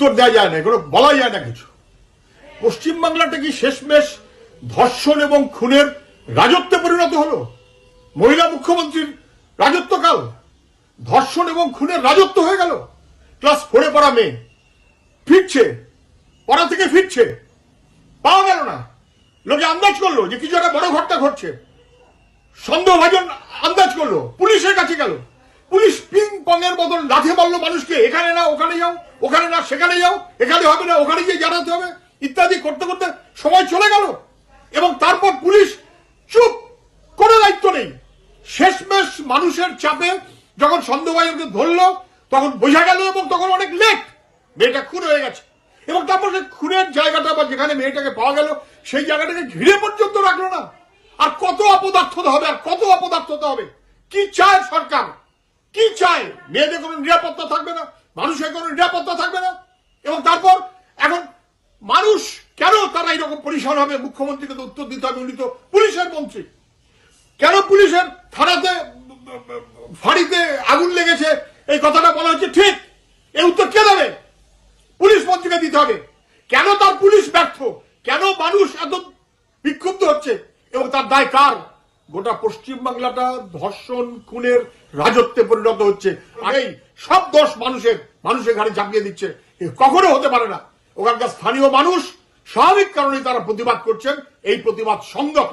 উত্তর দেওয়া যায় না, এগুলো বলা যায় না কিছু। পশ্চিমবাংলাটা কি শেষমেশ ধর্ষণ এবং খুনের রাজত্বে পরিণত হলো? মহিলা মুখ্যমন্ত্রীর রাজত্বকাল ধর্ষণ এবং খুনের রাজত্ব হয়ে গেল? ক্লাস ফোরে পড়া মেয়ে। ফিরছে, পড়া থেকে ফিরছে। পাওয়া গেল না। লোকে আন্দাজ করল যে কিছু একটা বড় ঘটনা ঘটছে। সন্দেহভাজন আন্দাজ করল। পুলিশের কাছে গেল। পুলিশ পিং পং এর বদল লাথি মারলো মানুষকে, এখানে না ওখানে যাও, ওখানে না সেখানে যাও, এখানে হবে না, ওখানে গিয়ে জানাতে হবে, ইত্যাদি করতে করতে সময় চলে গেল। এবং তারপর পুলিশ চুপ, কোনো দায়িত্ব নেই। শেষমেশ মানুষের চাপে যখন সন্দেহভাজনকে ধরলো, তখন বোঝা গেল এবং তখন অনেক লেট মেয়েটা খুন হয়ে গেছে। এবং তারপর সে খুনের জায়গাটা বা যেখানে মেয়েটাকে পাওয়া গেল, সেই জায়গাটাকে ঘিরে পর্যন্ত রাখল না। আর কত অপদার্থতা হবে, আর কত অপদার্থতা হবে? কি চায় সরকার? কি চায় মেয়েদের কোনো নিরাপত্তা থাকবে না, মানুষের কোনো নিরাপত্তা থাকবে না। এবং তারপর, এখন মানুষ কেন তারা এরকম পরিসর হবে? মুখ্যমন্ত্রীকে তো উত্তর দিতে হবে, উনি তো পুলিশের মন্ত্রী। কেন পুলিশের থানাতে, ফাঁড়িতে আগুন লেগেছে? এই কথাটা বলা হচ্ছে ঠিক। এই উত্তর কে দেবে? পুলিশ মন্ত্রীকে দিতে হবে। কেন তার পুলিশ ব্যর্থ? কেন মানুষ এত বিক্ষুব্ধ হচ্ছে? এবং তার দায় কার? গোটা পশ্চিম বাংলাটা ধর্ষণ, খুনের রাজত্বে পরিণত হচ্ছে। আগেই সব দোষ মানুষের মানুষের ঘাড়ে চাপিয়ে দিচ্ছে। কখনো হতে পারে না। ওখানকার স্থানীয় মানুষ স্বাভাবিক কারণে তারা প্রতিবাদ করছেন। এই প্রতিবাদ সঙ্গত